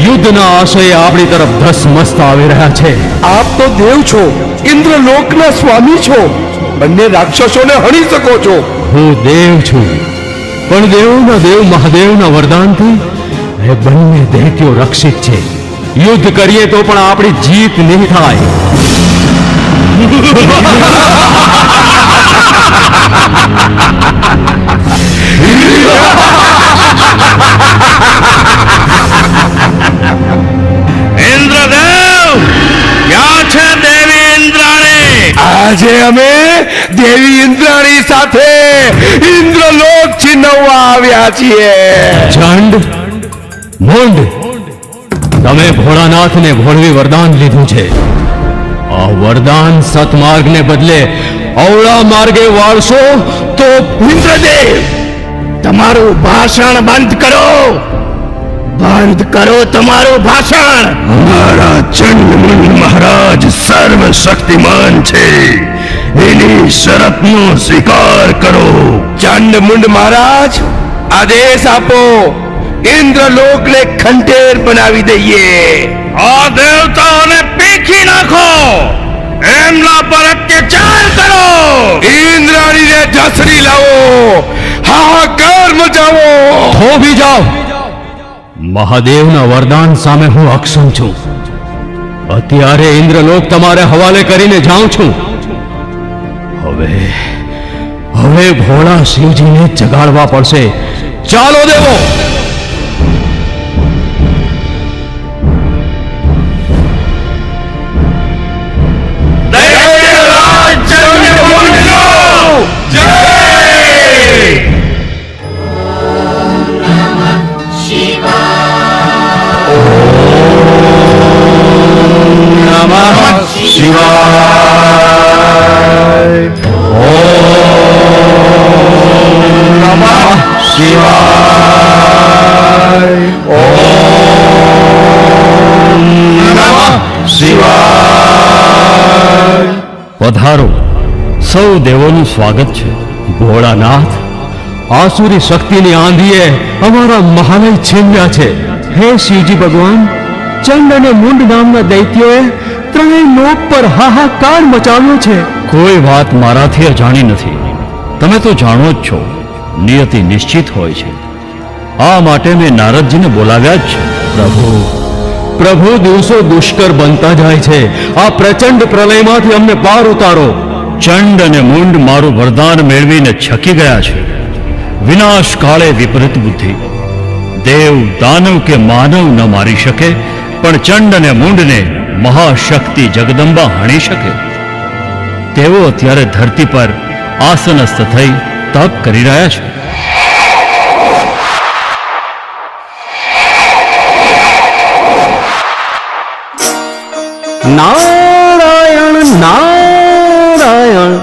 યુદ્ધના આશય આપણી તરફ ધસમસતા આવી રહ્યા છે. આપ તો દેવ છો ઇન્દ્રલોકના સ્વામી છો બંને રાક્ષસોને હણી શકો છો. હું દેવ છું. પણ દેવના દેવ મહાદેવના વરદાનથી એ બંને દૈત્યો રક્ષિત છે. યુદ્ધ કરીએ તો પણ આપણી જીત નહીં થાય. આજે અમે દેવી ઇન્દ્રાણી સાથે ઇન્દ્રલોક છીનવવા આવ્યા છીએ. ચંડ મોંડ. તમે ભોળાનાથને ભોળવી વરદાન લીધું છે. આ વરદાન સતમાર્ગને બદલે અવળા માર્ગે વાળશો તો ઇન્દ્રદેવ, તમારું ભાષણ બંધ કરો. બંધ કરો તમારું ભાષણ. અમારા ચંડમુંડ મહારાજ સર્વ શક્તિમાન છે. એની શરતનો સ્વીકાર કરો. ચંદ્રમુંડ મહારાજ આદેશ આપો. ઇન્દ્રલોકને ખંડેર બનાવી દઈએ. આ દેવતાઓને પીખી નાખો. એમના પર અત્યાચાર કરો. ઇન્દ્રાણીને જસરી લાવો. હાહાકાર મચાવો. થોભી જાઓ. મહાદેવના વરદાન સામે હું અક્ષમ છું. અત્યારે ઇન્દ્રલોક તમારે હવાલે કરીને જાઉં છું. હવે હવે ભોળા શિવજીને જગાડવા પડશે. ચાલો દેવો! નમઃ પધારો. સૌ દેવોનું સ્વાગત છે. ભોળાનાથ, આસુરી શક્તિની આંધીએ અમારા મહાલય છીનવ્યા છે. હે શિવજી ભગવાન, ચંડ અને મુંડ નામના દૈત્યોએ ત્રણેય લોક પર હાહાકાર મચાવ્યો છે. કોઈ વાત મારાથી અજાણી નથી. તમે તો જાણો જ છો, નિયતિ નિશ્ચિત હોય છે. આ માટે મેં નારદજીને બોલાવ્યા જ છે. પ્રભુ પ્રભુ, દિવસો દુષ્કર બનતા જાય છે. આ પ્રચંડ પ્રલયમાંથી અમને પાર ઉતારો. ચંડ અને મુંડ મારું વરદાન મેળવીને છકી ગયા છે. વિનાશ કાળે વિપરીત બુદ્ધિ. દેવ દાનવ કે માનવ ન મારી શકે, પણ ચંડ અને મુંડને મહાશક્તિ જગદંબા હણી શકે? તેઓ અત્યારે ધરતી પર આસનસ્થ થઈ તપ કરી રહ્યા છે. નારાયણ નારાયણ,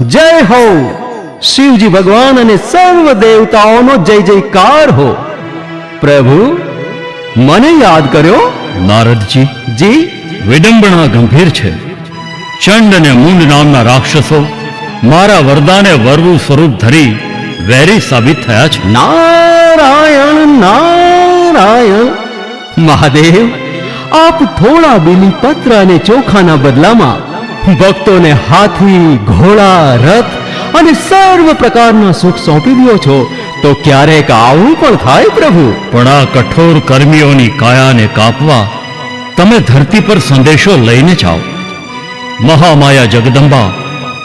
જય હો. શિવજી ભગવાન અને સર્વ દેવતાઓનો જય જયકાર હો. પ્રભુ મને યાદ કર્યો? નારદજી. જી? વિડંબણા ગંભીર છે. ચંડ અને મુંડ નામના રાક્ષસો મારા વરદાને વરવું સ્વરૂપ ધરી વેરી સાબિત થયા છે. નારાયણ નારાયણ. મહાદેવ આપ થોડા બીલી પત્ર અને ચોખાના બદલામાં ભક્તોને હાથી ઘોડા રથ અને સર્વ પ્રકારના સુખ સોંપી દો છો. તો ક્યારેક આવું પણ થાય પ્રભુ? પણ આ કઠોર કર્મીઓની કાયાને કાપવા તમે ધરતી પર સંદેશો લઈને જાઓ. મહામાયા જગદંબા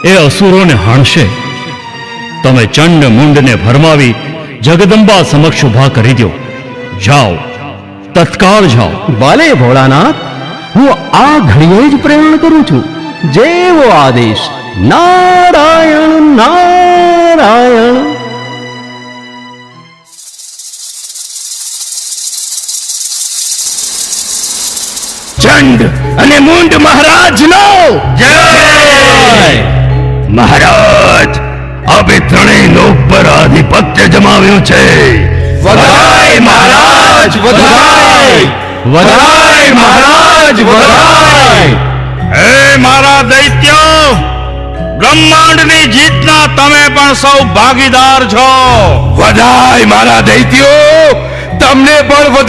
એ અસુરોને હાણશે. તમે ચંડ મુંડને ભરમાવી જગદંબા સમક્ષ ઊભા કરી દો. જાઓ તત્કાળ જાઓ. ભલે ભોળાનાથ હું આ ઘડીએ જ પ્રેરણ કરું છું. જેવો આદેશ નારાયણ નારાયણ. ચંડ અને મુંડ મહારાજનો. જય! મહારાજ આપે ત્રણેય લોક પર આધિપત્ય જમાવ્યું છે. વધાય મહારાજ વધાય! વધાય મહારાજ વધાય! હે મારા દૈત્યો બ્રહ્માંડની જીતના તમે પણ સૌ ભાગીદાર છો. વધાય મારા દૈત્યો તમને પણ